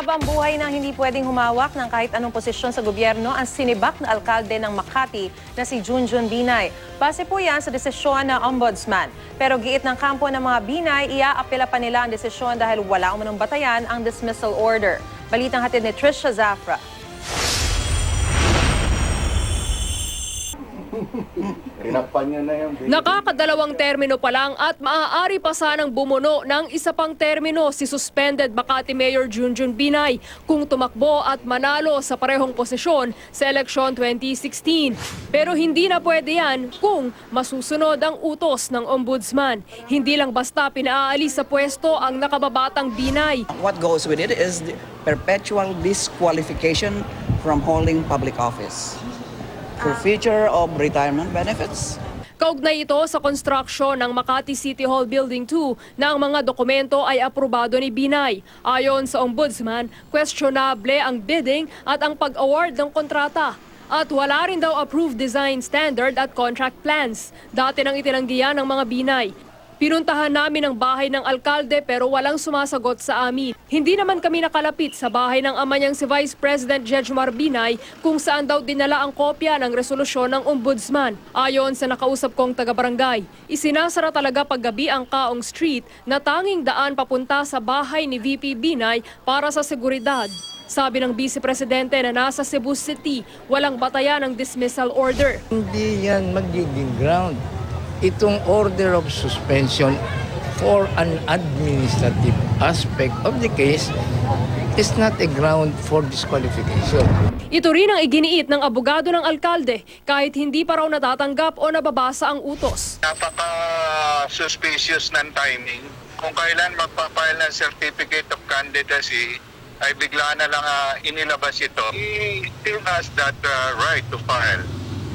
Habang buhay na hindi pwedeng humawak ng kahit anong posisyon sa gobyerno ang sinibak na alkalde ng Makati na si Junjun Binay. Base po yan sa desisyon ng ombudsman. Pero giit ng kampo ng mga Binay, iaapela pa nila ang desisyon dahil wala umanong batayan ang dismissal order. Balitang hatid ni Trisha Zafra. Rinakpan niya na yung baby. Nakakadalawang termino pa lang at maaari pa sanang bumuno ng isa pang termino si suspended Makati Mayor Junjun Binay kung tumakbo at manalo sa parehong posisyon sa eleksyon 2016. Pero hindi na pwede yan kung masusunod ang utos ng ombudsman. Hindi lang basta pinaalis sa pwesto ang nakababatang Binay. What goes with it is the perpetual disqualification from holding public office for future of retirement benefits. Kaugnay ito sa construction ng Makati City Hall Building 2 na ang mga dokumento ay aprobado ni Binay. Ayon sa ombudsman, questionable ang bidding at ang pag-award ng kontrata. At wala rin daw approved design standard at contract plans. Dati nang itinanggihan ng mga Binay. Pinuntahan namin ang bahay ng alkalde pero walang sumasagot sa amin. Hindi naman kami nakalapit sa bahay ng ama niyang si Vice President Jejmar Binay kung saan daw dinala ang kopya ng resolusyon ng ombudsman. Ayon sa nakausap kong taga-barangay, isinasara talaga paggabi ang Kaong Street na tanging daan papunta sa bahay ni VP Binay para sa seguridad. Sabi ng Vice Presidente na nasa Cebu City, walang batayan ng dismissal order. Hindi yan magiging ground. Itong order of suspension for an administrative aspect of the case is not a ground for disqualification. Ito rin ang iginiit ng abogado ng alkalde kahit hindi pa raw natatanggap o nababasa ang utos. napaka-suspicious ng timing. Kung kailan magpapile ng certificate of candidacy, ay bigla na lang ah, inilabas ito. He still has that ah, right to file.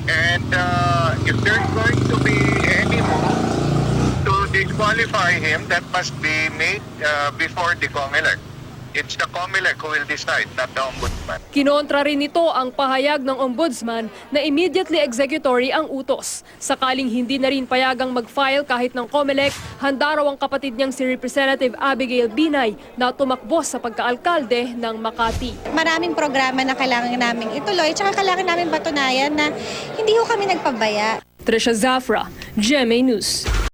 And uh, if there's going to be any move to disqualify him, that must be made uh, before the COMELEC. It's the COMELEC who will decide, not the Ombudsman. Kinontra rin nito ang pahayag ng ombudsman na immediately executory ang utos. Sakaling hindi na rin payagang mag-file kahit ng COMELEC, handa raw ang kapatid niyang si Representative Abigail Binay na tumakbo sa pagkaalkalde ng Makati. maraming programa na kailangan namin ituloy, tsaka kailangan namin patunayan na hindi ho kami nagpabaya. Trisha Zafra, GMA News.